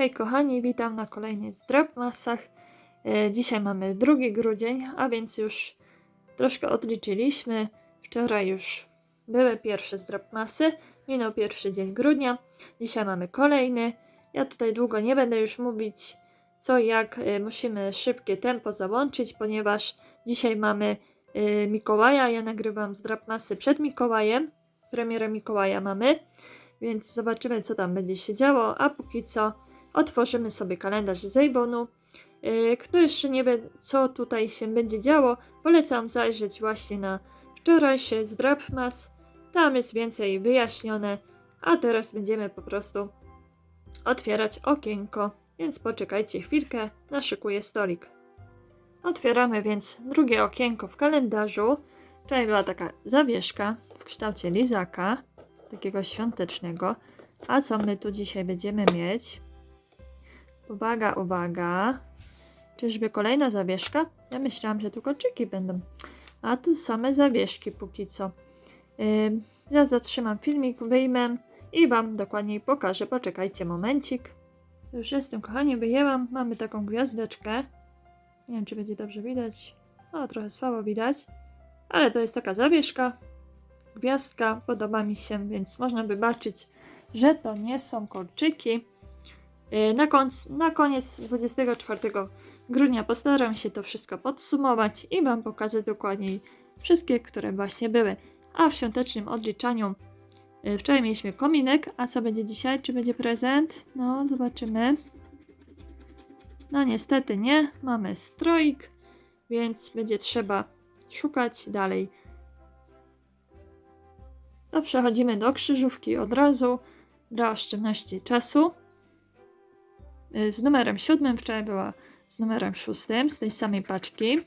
Hej kochani, witam na kolejnych Zdrobmasach. E, Dzisiaj mamy 2 grudzień, a więc już troszkę odliczyliśmy. Wczoraj już były pierwsze Zdrobmasy, minął pierwszy dzień grudnia. Dzisiaj mamy kolejny. Ja tutaj długo nie będę już mówić co jak. E, Musimy szybkie tempo załączyć, ponieważ dzisiaj mamy e, Mikołaja. Ja nagrywam Zdrobmasy przed Mikołajem. Premierę Mikołaja mamy. Więc zobaczymy, co tam będzie się działo. A póki co otworzymy sobie kalendarz z Avonu. Yy, Kto jeszcze nie wie, co tutaj się będzie działo, polecam zajrzeć właśnie na wczorajszy Zdrapmas. Tam jest więcej wyjaśnione. A teraz będziemy po prostu otwierać okienko. Więc poczekajcie chwilkę, naszykuję stolik. Otwieramy więc drugie okienko w kalendarzu. Tutaj była taka zawieszka w kształcie lizaka takiego świątecznego. A co my tu dzisiaj będziemy mieć? Uwaga, uwaga. Czyżby kolejna zawieszka? Ja myślałam, że tu kolczyki będą. A tu same zawieszki póki co. Ym, ja zatrzymam filmik, wyjmę i Wam dokładniej pokażę. Poczekajcie momencik. Już jestem, kochani, wyjęłam. Mamy taką gwiazdeczkę. Nie wiem, czy będzie dobrze widać. O, trochę słabo widać. Ale to jest taka zawieszka gwiazdka podoba mi się, więc można wybaczyć, że to nie są kolczyki. Na, końc, na koniec 24 grudnia postaram się to wszystko podsumować i Wam pokażę dokładniej wszystkie, które właśnie były. A w świątecznym odliczaniu yy, wczoraj mieliśmy kominek, a co będzie dzisiaj? Czy będzie prezent? No, zobaczymy. No niestety nie, mamy stroik, więc będzie trzeba szukać dalej to przechodzimy do krzyżówki od razu dla oszczędności czasu. Y, Z numerem 7 wczoraj była z numerem 6 z tej samej paczki.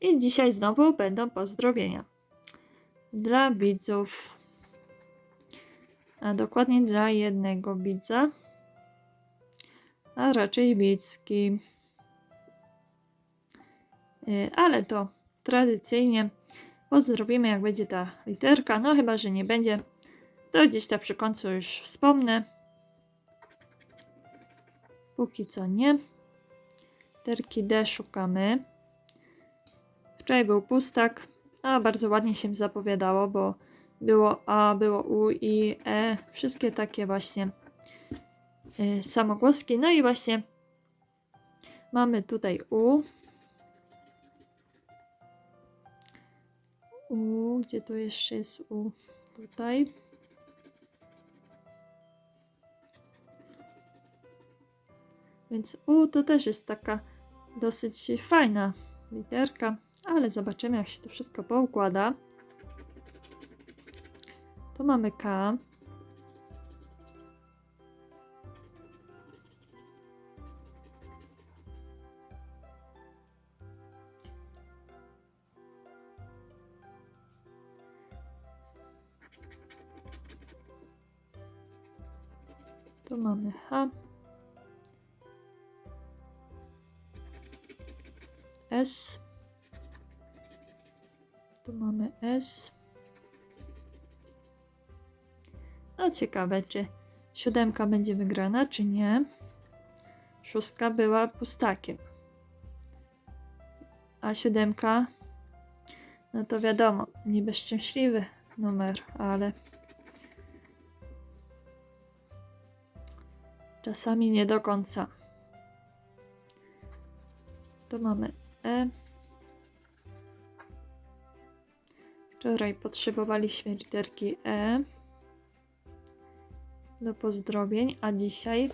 I dzisiaj znowu będą pozdrowienia dla widzów. A dokładnie dla jednego widza. A raczej widzki. Y, Ale to tradycyjnie Pozdrowimy, jak będzie ta literka. No chyba, że nie będzie. To gdzieś tam przy końcu już wspomnę. Póki co nie. Literki D szukamy. Wczoraj był pustak, a bardzo ładnie się zapowiadało, bo było A, było U i E. Wszystkie takie właśnie y, samogłoski. No i właśnie mamy tutaj U. U, gdzie to jeszcze jest U? Tutaj. Więc U to też jest taka dosyć fajna literka, ale zobaczymy jak się to wszystko poukłada. Tu mamy K. Tu mamy H. S. Tu mamy S. No ciekawe, czy siódemka będzie wygrana, czy nie. Szóstka była pustakiem. A siódemka, no to wiadomo, niby szczęśliwy numer, ale czasami nie do końca. Tu mamy E. Wczoraj potrzebowaliśmy literki E do pozdrowień, a dzisiaj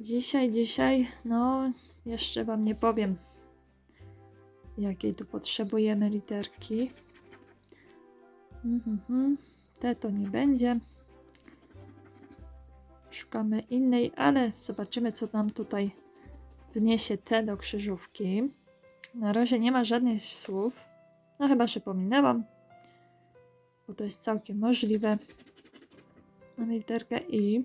dzisiaj, dzisiaj, no jeszcze Wam nie powiem jakiej tu potrzebujemy literki. Mhm, te to nie będzie szukamy innej, ale zobaczymy, co nam tutaj wniesie te do krzyżówki. Na razie nie ma żadnych słów. No chyba, że pominęłam, bo to jest całkiem możliwe. Mamy literkę I.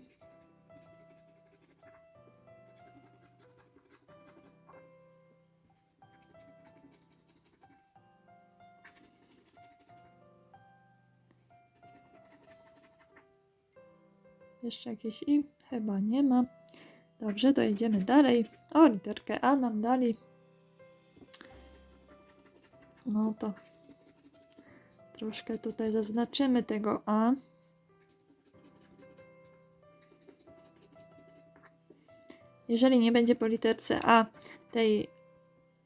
Jeszcze jakieś i? Chyba nie ma. Dobrze, to idziemy dalej. O, literkę A nam dali. No to troszkę tutaj zaznaczymy tego A. Jeżeli nie będzie po literce A tej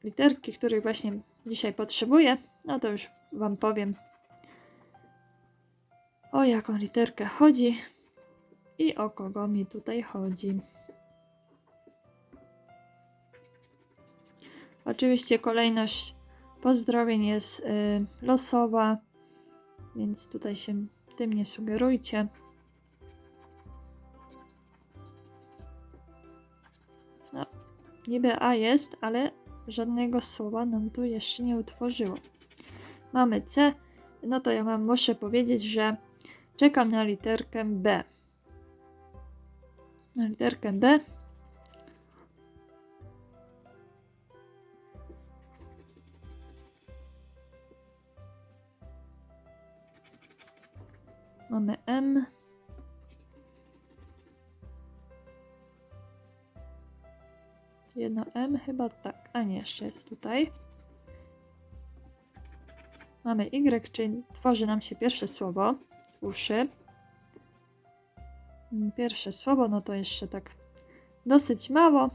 literki, której właśnie dzisiaj potrzebuję, no to już Wam powiem, o jaką literkę chodzi i o kogo mi tutaj chodzi. Oczywiście kolejność pozdrowień jest y, losowa, więc tutaj się tym nie sugerujcie. No, niby A jest, ale żadnego słowa nam tu jeszcze nie utworzyło. Mamy C, no to ja wam muszę powiedzieć, że czekam na literkę B. Na literkę B. Mamy M. Jedno M chyba tak, a nie, jeszcze jest tutaj. Mamy Y, czyli tworzy nam się pierwsze słowo. Uszy. Mm, Pierwsze słowo, no to jeszcze tak dosyć mało,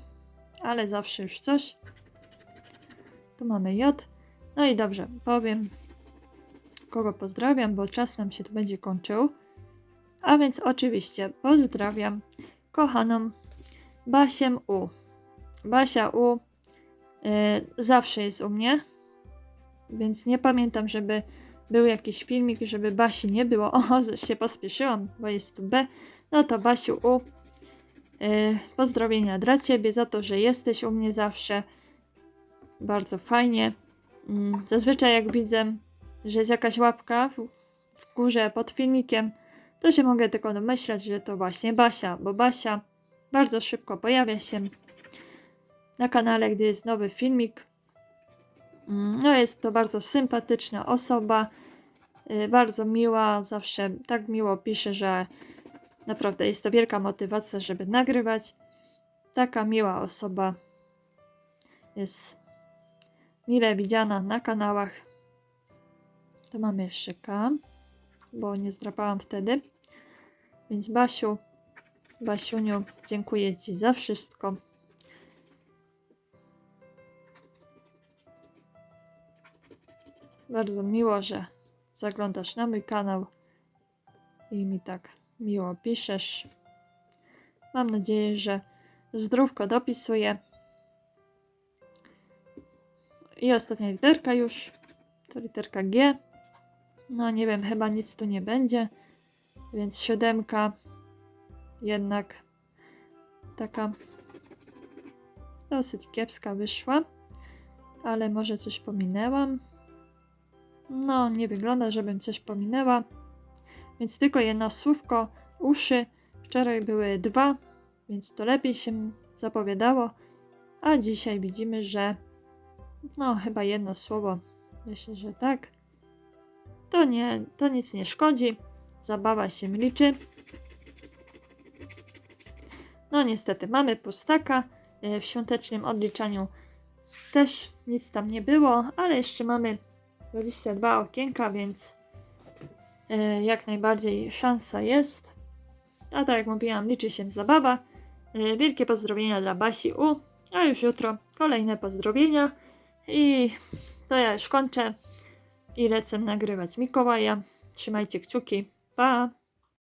ale zawsze już coś. Tu mamy J. No i dobrze, powiem, kogo pozdrawiam, bo czas nam się tu będzie kończył. A więc oczywiście pozdrawiam kochaną Basię U. Basia U y, zawsze jest u mnie, więc nie pamiętam, żeby był jakiś filmik, żeby Basi nie było. O, się pospieszyłam, bo jest tu B. No to Basiu U. y, pozdrowienia dla Ciebie za to, że jesteś u mnie zawsze. Bardzo fajnie. Mm, Zazwyczaj jak widzę, że jest jakaś łapka w, w górze pod filmikiem, to się mogę tylko domyślać, że to właśnie Basia, bo Basia bardzo szybko pojawia się na kanale, gdy jest nowy filmik. Mm, No jest to bardzo sympatyczna osoba, y, bardzo miła, zawsze tak miło pisze, że naprawdę jest to wielka motywacja, żeby nagrywać. Taka miła osoba jest mile widziana na kanałach. To mamy K, bo nie zdrapałam wtedy. Więc Basiu, Basiuniu, dziękuję Ci za wszystko. Bardzo miło, że zaglądasz na mój kanał i mi tak miło piszesz. Mam nadzieję, że zdrówko dopisuje. I ostatnia literka już. To literka G. No nie wiem, chyba nic tu nie będzie. Więc siódemka jednak taka dosyć kiepska wyszła. Ale może coś pominęłam. No, nie wygląda, żebym coś pominęła. Więc tylko jedno słówko, uszy. Wczoraj były dwa, więc to lepiej się zapowiadało. A dzisiaj widzimy, że no, chyba jedno słowo. Myślę, że tak. To nie, to nic nie szkodzi. Zabawa się liczy. No niestety, mamy pustaka. E, W świątecznym odliczaniu też nic tam nie było, ale jeszcze mamy 22 okienka, więc e, jak najbardziej szansa jest. A tak jak mówiłam, liczy się zabawa. E, Wielkie pozdrowienia dla Basi U, a już jutro kolejne pozdrowienia. I to ja już kończę i lecę nagrywać Mikołaja. Trzymajcie kciuki. Pa!